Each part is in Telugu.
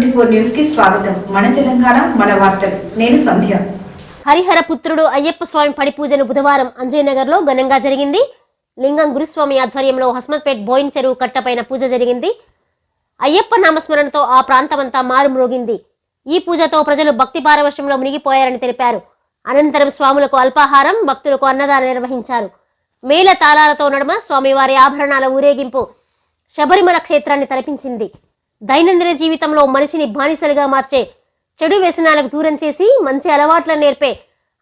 ట్వంటీ ఫోర్ న్యూస్కి స్వాగతం. మన తెలంగాణ మన వార్తలు. నేను సంధ్య. హరిహర పుత్రుడు అయ్యప్ప స్వామి పడి పూజను బుధవారం అంజయనగర్లో ఘనంగా జరిగింది. లింగం గురుస్వామి ఆధ్వర్యంలో హస్మత్పేట్ బోయిన్ చెరువు కట్టపైన పూజ జరిగింది. అయ్యప్ప నామస్మరణతో ఆ ప్రాంతమంతా మారుమ్రోగింది ఈ పూజతో ప్రజలు భక్తి పారవశ్యంలో మునిగిపోయారని తెలిపారు. అనంతరం స్వాములకు అల్పాహారం భక్తులకు అన్నదానం నిర్వహించారు. మేళ తాళాలతో నడుమ స్వామివారి ఆభరణాల ఊరేగింపు శబరిమల క్షేత్రాన్ని తలపించింది. దైనందిన జీవితంలో మనిషిని బానిసలుగా మార్చే చెడు వ్యసనాలకు దూరం చేసి మంచి అలవాట్లను నేర్పే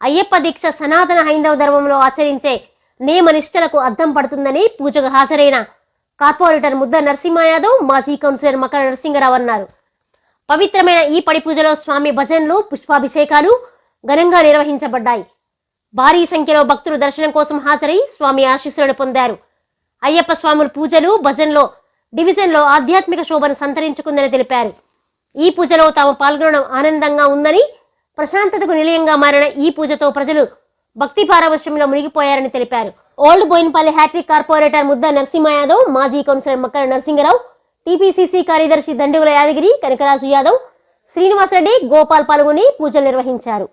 అయ్యప్ప దీక్ష సనాతన హైందవ ధర్మంలో ఆచరించే నియమనిష్టలకు అద్దం పడుతుందని పూజకు హాజరైన కార్పొరేటర్ ముద్ద నరసింహ యాదవ్ మాజీ కౌన్సిలర్ మకర నరసింగరావు అన్నారు. పవిత్రమైన ఈ పడి పూజలో స్వామి భజన్లు పుష్పాభిషేకాలు ఘనంగా నిర్వహించబడ్డాయి. భారీ సంఖ్యలో భక్తులు దర్శనం కోసం హాజరై స్వామి ఆశీస్సులను పొందారు. అయ్యప్ప స్వాముల పూజలు భజన్లో డివిజన్లో ఆధ్యాత్మిక శోభను సంతరించుకుందని తెలిపారు. ఈ పూజలో తాము పాల్గొనడం ఆనందంగా ఉందని ప్రశాంతతకు నిలయంగా మారిన ఈ పూజతో ప్రజలు భక్తి పారవశ్యంలో మునిగిపోయారని తెలిపారు. ఓల్డ్ బోయిన్పల్లి హ్యాట్రిక్ కార్పొరేటర్ ముద్ద నరసింహ యాదవ్ మాజీ కౌన్సిలర్ మక్కల నరసింగరావు టీపీసీసీ కార్యదర్శి దండుగుల యాదగిరి కనకరాజు యాదవ్ శ్రీనివాసరెడ్డి గోపాల్ పాల్గొని పూజలు నిర్వహించారు.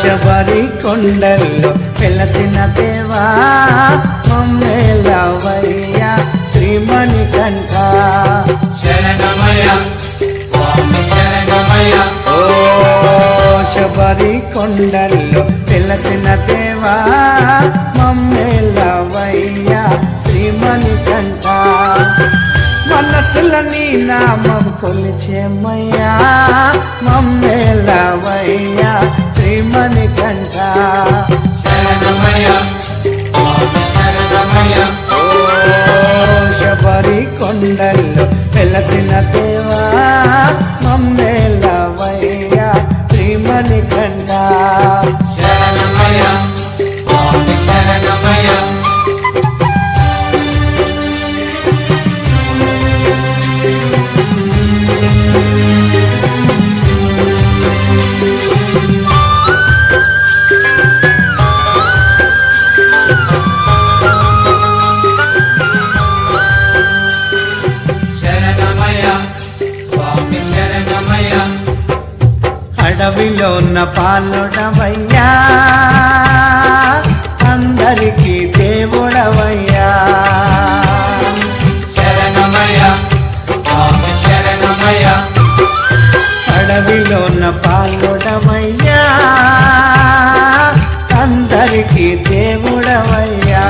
శబరి కొండల్లో వెలసిన దేవా మమ్మేలవయ్యా శ్రీమణి కంఠ శరణమయ శరణమయ. ఓ శబరి కొండల్లో వెలసిన దేవా మమ్మేలవయ్యా శ్రీమణి కంఠ మనసుల నీ నామం కొలిచేమయ్యా మమ్మేలవయ్యా శ్రీమణి కంఠ వెలసిన దేవా మమ్మేలవయ్యా శ్రీమణి కండా. శరణమయ్యా. ఉన్న పాలుడవయ్యా. అందరికీ దేవుడవయ్యా. శరణమయ శరణమయ అడవిలో ఉన్న పాలుడవయ్యా. అందరికీ దేవుడవయ్యా.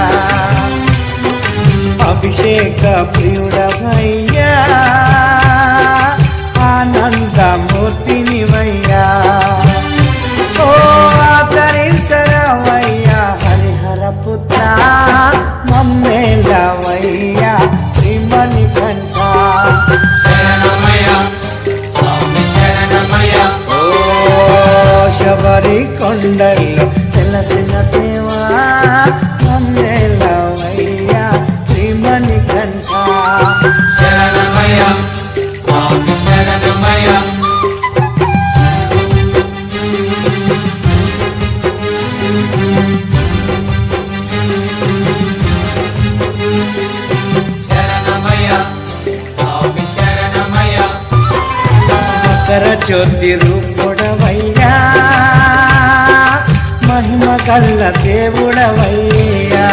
అభిషేక ప్రియుడవయ్యా. శబరి కొండల్లో తెలసిన దేవా మమ్మేలవయ్యా శ్రీమణి కంట మహిమ దేవుడవయ్యా.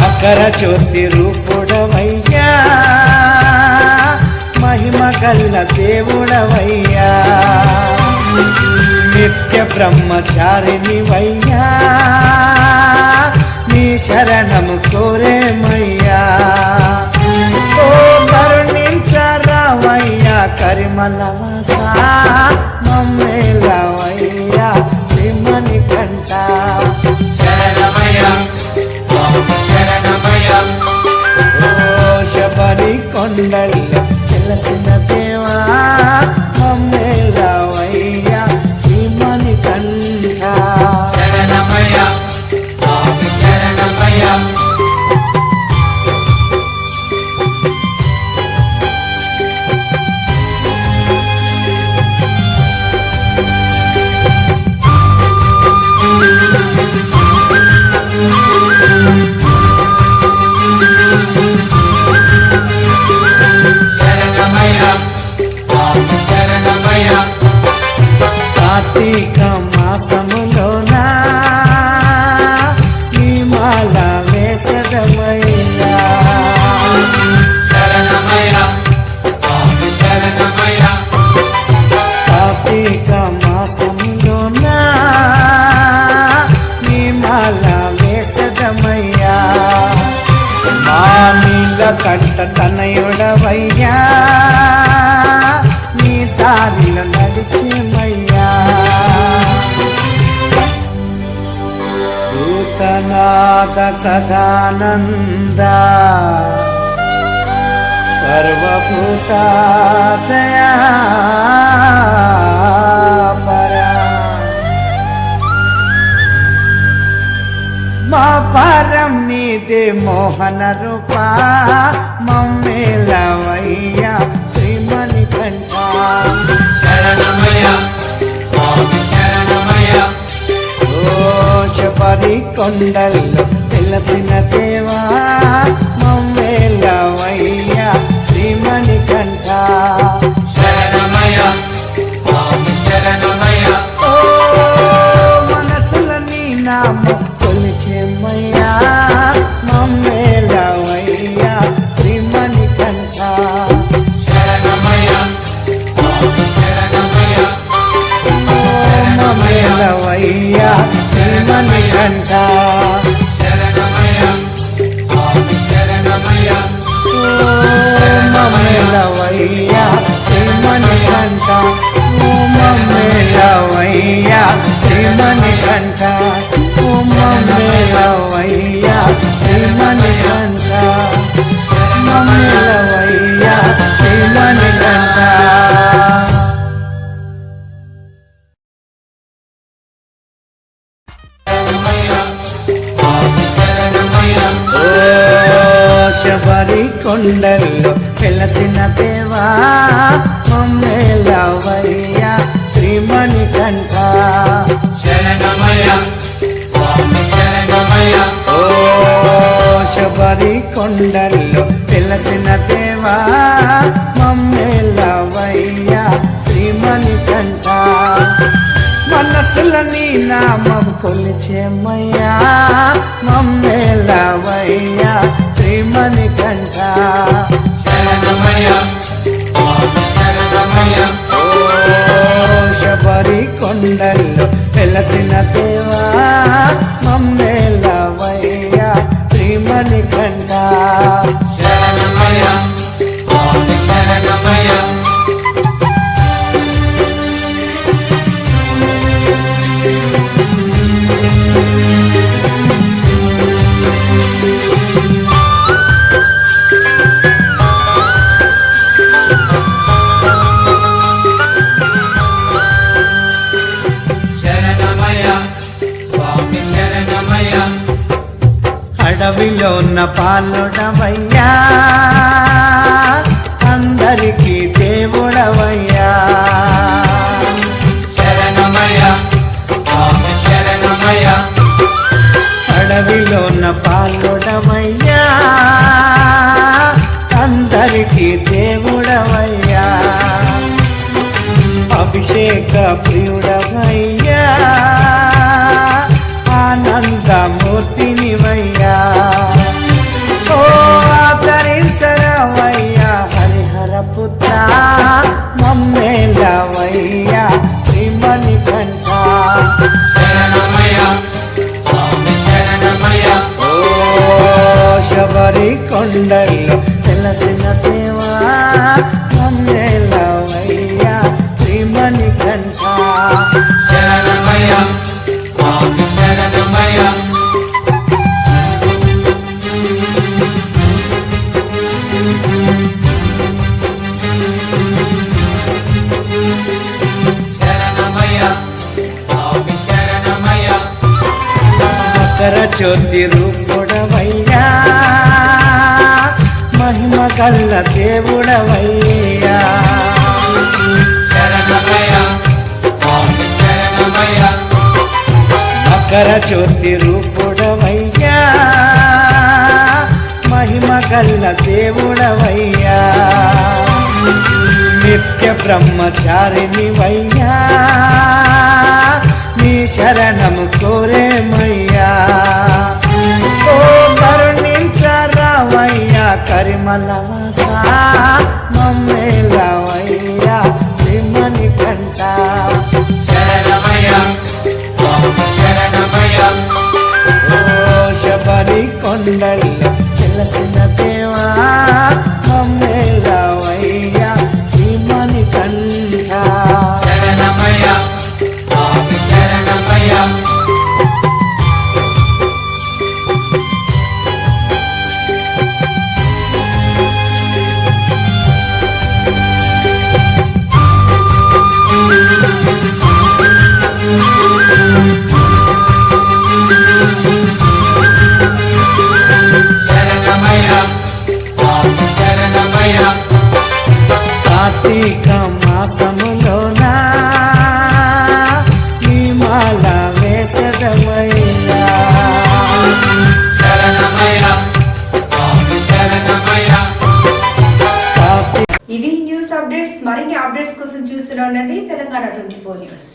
మకర జ్యోతి రూపుడవయ్యా. మహిమ గల్ల దేవుడవయ్యా. నిత్య బ్రహ్మచారినివయ్యా నీ శరణము కోరే కరుణించరావయ్యా కరిమల వాస మమ్మేలవయ్యా విమని కంట. శరణమయ శరణమయ ఓ శబరి కొండల్లో తెలిసిన దేవా Mastika. భూతనాథ సదానంద సర్వభూతాదయా పరా. మా పరం నీదే మోహన రూపా మమ్మేలవయ్యా కొండల్లో తెలిసిన దేవా మమ్మేలవయ్యా శ్రీమణి స్వామి శరణమయ్య. ఓ మనసుల నీ నామ శ్రీమణి కంఠ శరణమయ్య స్వామి శరణమయ్య మమ్మేలవయ్యా శ్రీమణి కంఠ ఓ మమ్మేలవయ్యా శ్రీమణి కంఠ ఓ మమ్మేలవయ్యా శ్రీమణి కంఠ మమ్మేలవయ్యా శబరి కొండల్లో వెలసిన దేవా మమ్మేలవయ్యా శ్రీమణి కంఠ. ఓ శబరి కొండల్లో వెలసిన దేవా మమ్మేలవయ్యా శ్రీమణి కంఠ. మనసుల నీ నామం కొలిచేమయ్యా మమ్మేలవయ్యా శ్రీమణి కంఠ శరణమయ్య. ఓ శబరి కొండల్లో వెలసిన దేవా మమ్మేలవయ్యా శ్రీమణి కంఠ శరణమయ్య. స్వామి ఉన్న పాలుడవయ్యా. అందరికీ దేవుడవయ్యా. శరణమయ్య అడవిలో ఉన్న పాలుడవయ్యా మహిమ దేవుడవయ్యా. మకర జ్యోతి రూపుడవయ్యా. మహిమ గల్ల దేవుడవయ్యా. నిత్య బ్రహ్మచారినివయ్యా నీ శరణము కోరేమయ్యా. ఓ కరుణించరావయ్యా కరిమలవాస శబరి కొండల్లో తెలిసిన చూస్తూనే ఉండండి తెలంగాణ ట్వంటీ ఫోర్ న్యూస్.